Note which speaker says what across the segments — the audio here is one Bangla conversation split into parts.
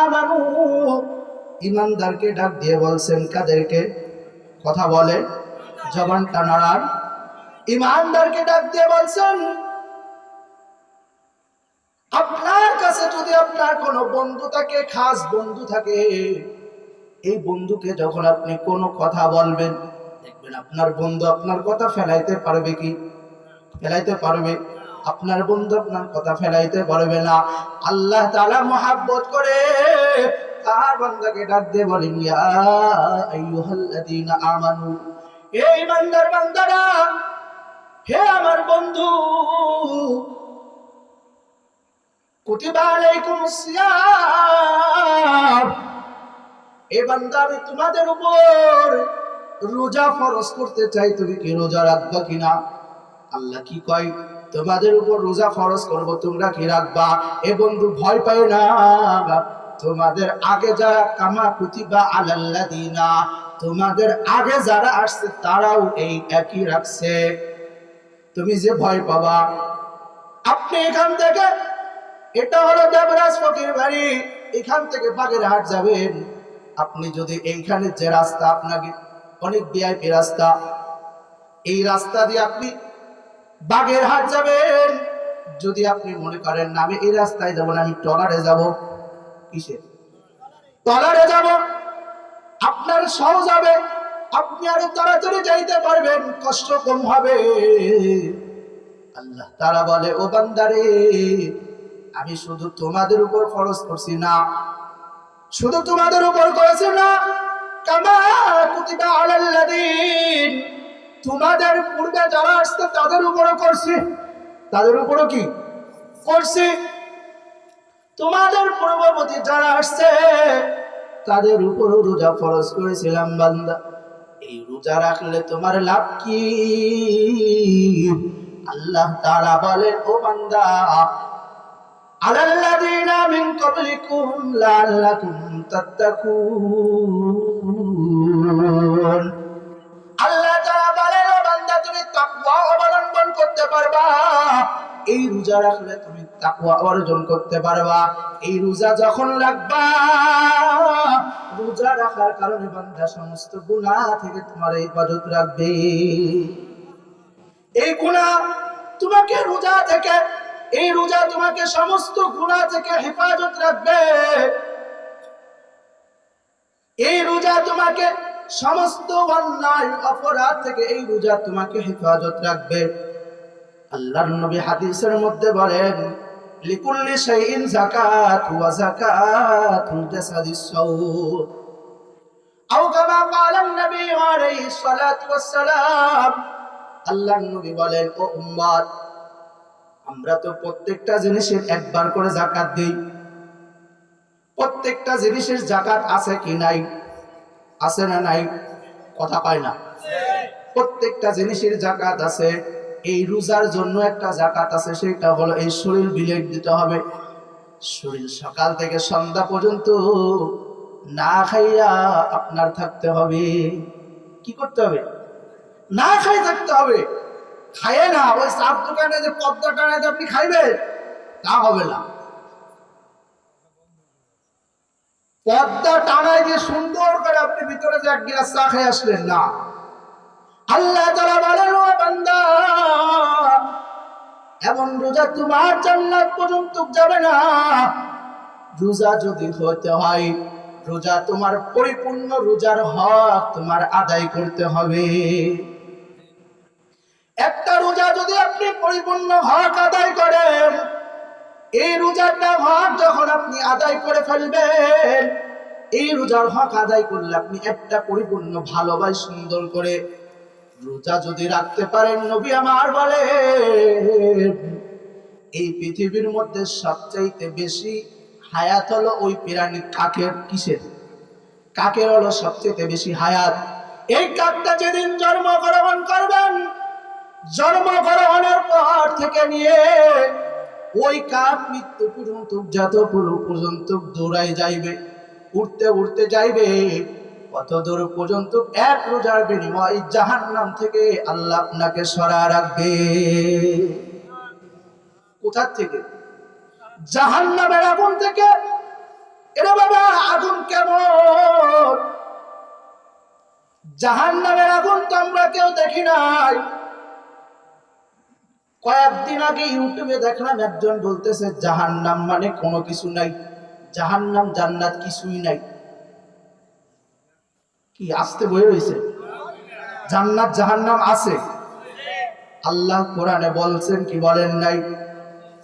Speaker 1: আমানু। ইমানদারকে ডাক দিয়ে বলছেন, কাদেরকে? কথা বলে ইমানদারকে ডাক দিয়ে বলছেন, আপনার কাছে যদি আপনার কোনো বন্ধু থাকে, খাস বন্ধু থাকে, এই বন্ধুকে যখন আপনি কোনো কথা বলবেন, দেখবেন আপনার বন্ধু আপনার কথা ফেলাইতে পারবে কি? ফেলাইতে পারবে। আপনার বন্ধু আপনার কথা ফেলাইতে পারবে না। আল্লাহ তাআলা মহাব্বত করে তার বান্দাকে ডাক দিয়ে বলেন, ইয়া আমানু হে ইমানদার বান্দারা, হে আমার বন্ধু তোমাদের উপর রোজা ফরজ করতে চাই। তুমি কি রোজা রাখবা কিনা? আল্লাহ কি কয়? তোমাদের উপর রোজা ফরজ করব, তোমরা কি রাখবা? এ বন্ধু, ভয় পাই না। তোমাদের আগে যা কামা কুতিবা আলাল্লাদিনা তোমাদের আগে যারা আসছে, তারাও এই একই রাখছে। তুমি যে ভয় পাবা। আপনি এখান থেকে, এটা হলো দেবরাজ ফকির বাড়ি। এখান থেকে বাগেরহাট যাবেন। আপনি যদি এইখানে যে রাস্তা, আপনাকে অনেক ভিআইপি রাস্তা। এই রাস্তা দিয়ে আপনি বাগেরহাট যাবেন যদি আপনি মনে করেন, না, আমি এই রাস্তায় যাব না, আমি টলারে যাব। কিসে? টলারে যাব। আপনার সহজ হবে আপনি আরও তাড়াতাড়ি যাইতে পারবেন, কষ্ট কম হবে। আল্লাহ তারা বলে, ও বান্দারে, আমি শুধু তোমাদের উপর খরচ করছি না। শুধু তোমাদের উপর করেছি না। কামা কুতিবা আলাল্লাযীন তোমাদের পূর্বে যারা আসছে, তাদের উপরও করছি। তাদের উপরও কি? করছি। তোমাদের পূর্ববর্তী যারা আসছে, তাদের উপরও রোজা ফরজ করেছিলাম বান্দা। এই রোজা রাখলে তোমার লাভ কি? আল্লাহ তাআলা বলেন, ও বান্দা, আলাল্লাযীনা মিন ক্বাবলিকুম লাআল্লাকুম তাত্তাকুন। করতে পারবা। এই রোজা রাখলে তুমি তাকওয়া অর্জন করতে পারবা। এই রোজা যখন রাখবা, রোজা রাখার কারণে বান্দা সমস্ত গুনাহ থেকে তোমার ইবাদত রাখবে। এই গুনাহ তোমাকে রোজা থেকে, এই রোজা তোমাকে সমস্ত গুনাহ থেকে হেফাজত রাখবে। এই রোজা তোমাকে সমস্ত অন্যায় অপরাধ থেকে এই রোজা তোমাকে হেফাজত রাখবে। আল্লাহর নবী হাদিসের মধ্যে বলেন, লিকুল্লি শাইইন যাকাত ওয়া যাকাতুল জাসাদিস সাওম আও কামা ক্বালা নবী আলাইহিস সালাতু ওয়াস সালাম, আল্লাহর নবী বলেন, ও উম্মত আমরা তো প্রত্যেকটা জিনিসের একবার করে জাকাত দিই। প্রত্যেকটা জিনিসের জাকাত আছে কি নাই? আছে না নাই? কথা পায় না। প্রত্যেকটা জিনিসের জাকাত আছে। এই রোজার জন্য একটা জাকাত আছে, সেটা হলো এই শরীর বিলেট দিতে হবে। শরীর সকাল থেকে সন্ধ্যা পর্যন্ত না খাইয়া আপনার থাকতে হবে। কি করতে হবে? না খাই থাকতে হবে। খাইয়ে না, ওই সাপ দোকানে যে পদ্মা টানাতে আপনি খাইবেন তা হবে না। পদ্মা টানায় যে সুন্দর করে আপনি ভিতরে যে এক গিলাস চা খেয়ে আসলেন, না। আল্লাহ তারা বলেন, ও বান্দা, এমন রোজা তোমার জান্নাত পর্যন্ত যাবে না। রোজা যদি হতে হয়, রোজা তোমার পরিপূর্ণ রোজার হক তোমার আদায় করতে হবে। একটা রোজা যদি আপনি পরিপূর্ণ হক আদায় করেন, এই রোজাটা হক যখন আপনি আদায় করে ফেলবেন, এই রোজার হক আদায় করলে আপনি একটা পরিপূর্ণ ভালোবাস সুন্দর করে রোজা যদি রাখতে পারেন, নবী আমার বলে এই পৃথিবীর মধ্যে সবচাইতে বেশি হায়াত হলো ওই প্রাণী কাকের কিসের? কাকের হলো সবচেয়ে বেশি হায়াত? এই কাকটা যেদিন জন্মগ্রহণ করবেন, জন্মগ্রহণের পর থেকে নিয়ে ওই কাক মৃত্যু পর্যন্ত, যত পর্যন্ত দৌড়াই যাইবে, উঠতে উঠতে যাইবে কত দূর পর্যন্ত এক রোজার বিনিময় জাহান নাম থেকে আল্লাহ আপনাকে সরা রাখবে। কোথার থেকে? জাহান নামের আগুন থেকে। এরা বাবা, আগুন কেমন? জাহান নামের আগুন তো আমরা কেউ দেখি নাই। কয়েকদিন আগে ইউটিউবে দেখলাম একজন বলতেছে জাহান নাম মানে কোনো কিছু নাই। জাহান নাম জান্নাত কিছুই নাই। কি আসতে বই রয়েছে? জান্নাত জাহান নাম আছে। আল্লাহ কোরআনে বলছেন, কি বলেন নাই?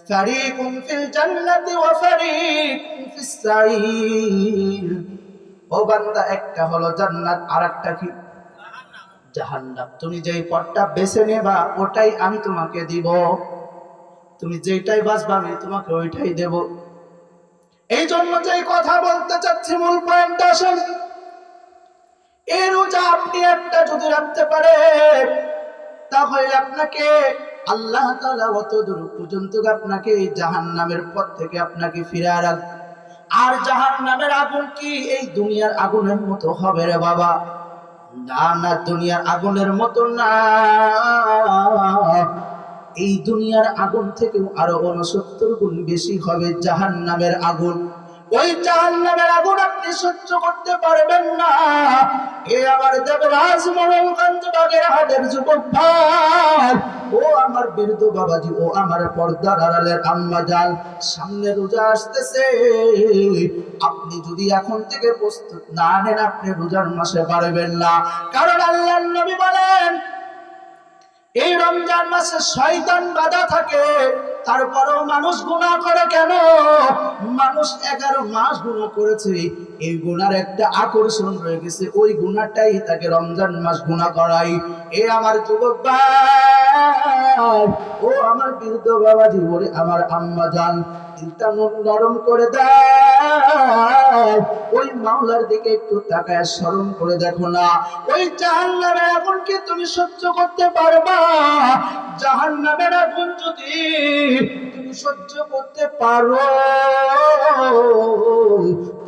Speaker 1: ফারিকুম ফিল জান্নাতি ওয়া ফারিকুম ফিস সাইর। ও বান্দা, একটা হলো জান্নাত আর একটা কি? জাহান্নাম। তুমি যেই পথটা বেছে নেবা, ওটাই আমি তোমাকে দিব। তুমি যেটাই বাঁচবা, আমি তোমাকে ওইটাই দেব। এই জন্য যেই কথা বলতে চাচ্ছি, মূল পয়েন্ট আসেন। এই রোজা আপনি একটা যদি রাখতে পারেন তাহলে আপনাকে আল্লাহ দূর আপনাকে জাহান নামের পথ থেকে আপনাকে ফিরে আর জাহান নামের আগুন কি? এই দুনিয়ার আগুনের মতো হবে রে বাবা। না না, দুনিয়ার আগুনের মতো না। এই দুনিয়ার আগুন থেকেও আরও উনসত্তর গুণ বেশি হবে জাহান নামের আগুন। ওই জাহান নামের আগুন আপনি সহ্য করতে পারবেন না। এ আমার দেবরাজ মনোগঞ্জ বাগের হাটের যুবক ভাই। ও আমার বীরদ বাবাজি, ও আমার পর্দার আড়ালের আম্মা জান, সামনে রোজা আসতেছে। আপনি যদি এখন থেকে প্রস্তুত না নেন, আপনি রোজার মাসে পারবেন না। কারণ আল্লাহ নবী বলেন এই রমজান মাসে শয়তান বাধা থাকে, তারপরেও মানুষ গুণা করে কেন? মানুষ এগারো মাস গুণা করেছে, এই গুনার একটা আকর্ষণ রয়ে গেছে, ওই গুণাটাই তাকে রমজান মাস গুণা করাই এ আমার যুবক ভাই! ও আমার বৃদ্ধ বাবাজি ওরে আমার আম্মা জান দিলটা নরম করে দেয় ওই মাওলার দিকে একটু তাকায়, স্মরণ করে দেখো না। ওই জাহান্নামের আগুন কি তুমি সহ্য করতে পারবা? জাহান্নামের আগুন যদি তুমি সহ্য করতে পারো,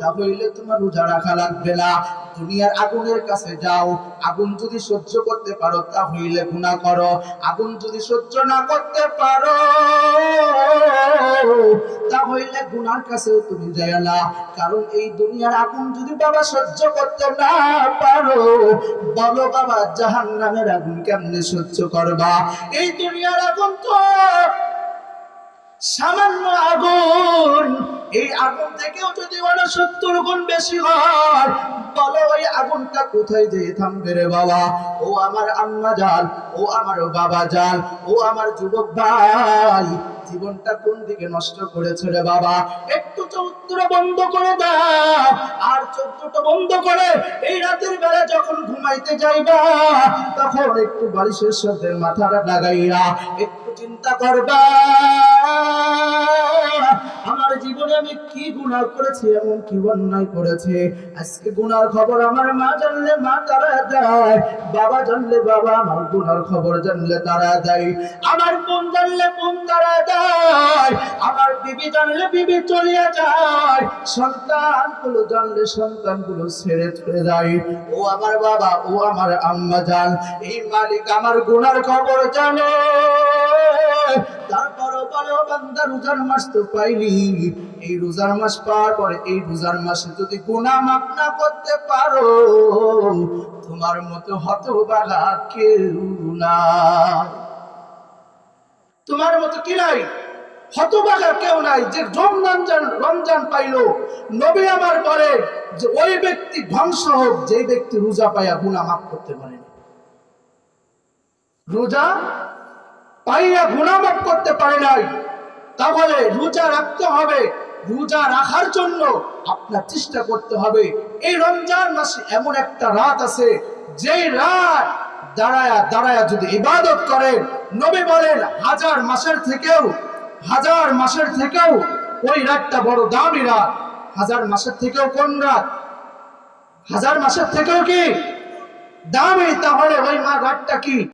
Speaker 1: তাহলে তোমার রোজা রাখা লাগবে না। দুনিয়ার আগুনের কাছে যাও। আগুন যদি সহ্য করতে পারো, তাহলে গুনাহ করো। আগুন যদি সহ্য না করতে পারো, তাহলে গুনার কাছেও তুমি যায় না। কারণ এই দুনিয়ার আগুন যদি বাবা সহ্য করতে না পারো, বলো বাবা জাহান নামের আগুন কেমনে সহ্য করবা? এই দুনিয়ার আগুন তো সামান্য আগুন। এই আগুন থেকেও যদি বলো সত্তর গুণ বেশি হয়, বলো ওই আগুনটা কোথায় যেয়ে থামবে রে বাবা? ও আমার আম্মা জান ও আমার বাবা জান ও আমার যুবক ভাই। জীবনটা কোন দিকে নষ্ট করেছে রে বাবা? একটু চৌত্র বন্ধ করে দাও, আর চোদ্দটা বন্ধ করে এই রাতের বেলা যখন ঘুমাইতে যাইবা, তখন একটু বালিশের সাথে মাথাটা লাগাইয়া একটু চিন্তা করবা। জীবনে আমি কি গুনাহ করেছি, এমন কি অন্যায় করেছে? আজকে গুনার খবর আমার মা জানলে মা তারা দেয়, বাবা জানলে বাবা আমার গুনার খবর জানলে তারা দেয়। আমার বোন জানলে বোন তারা দেয়, আমার বিবি জানলে বিবি চলিয়া যায়। সন্তানগুলো জানলে সন্তানগুলো ছেড়ে চলে যায়। ও আমার বাবা, ও আমার আম্মা জান, এই মালিক আমার গুনার খবর জানে। বলো, বান্দা, রোজার মাস তো পাইলি এই রোজার মাস পরে, এই রোজার মাসে যদি গুনাহ মাফ না করতে পারো, তোমার মতো কেউ না। তোমার মতো কি নাই? হতবাগা কেউ নাই যে রমজান রমজান পাইলো। নবী আমার বলে যে, ওই ব্যক্তি ধ্বংস হোক যে ব্যক্তি রোজা পাইয়া গুনাহ মাফ করতে পারেনি। রোজা পাইয়া গুণামাপ করতে পারে নাই। তাহলে রোজা রাখতে হবে। রোজা রাখার জন্য আপনার চেষ্টা করতে হবে। এই রমজান মাসে এমন একটা রাত আছে, যেই রাত দাঁড়ায়া দাঁড়ায়া যদি ইবাদত করেন, নবী বলেন, হাজার মাসের থেকেও, হাজার মাসের থেকেও ওই রাতটা বড় দামি রাত। হাজার মাসের থেকেও কোন রাত? হাজার মাসের থেকেও কি? দামি। তাহলে ওই মা রাতটা কি?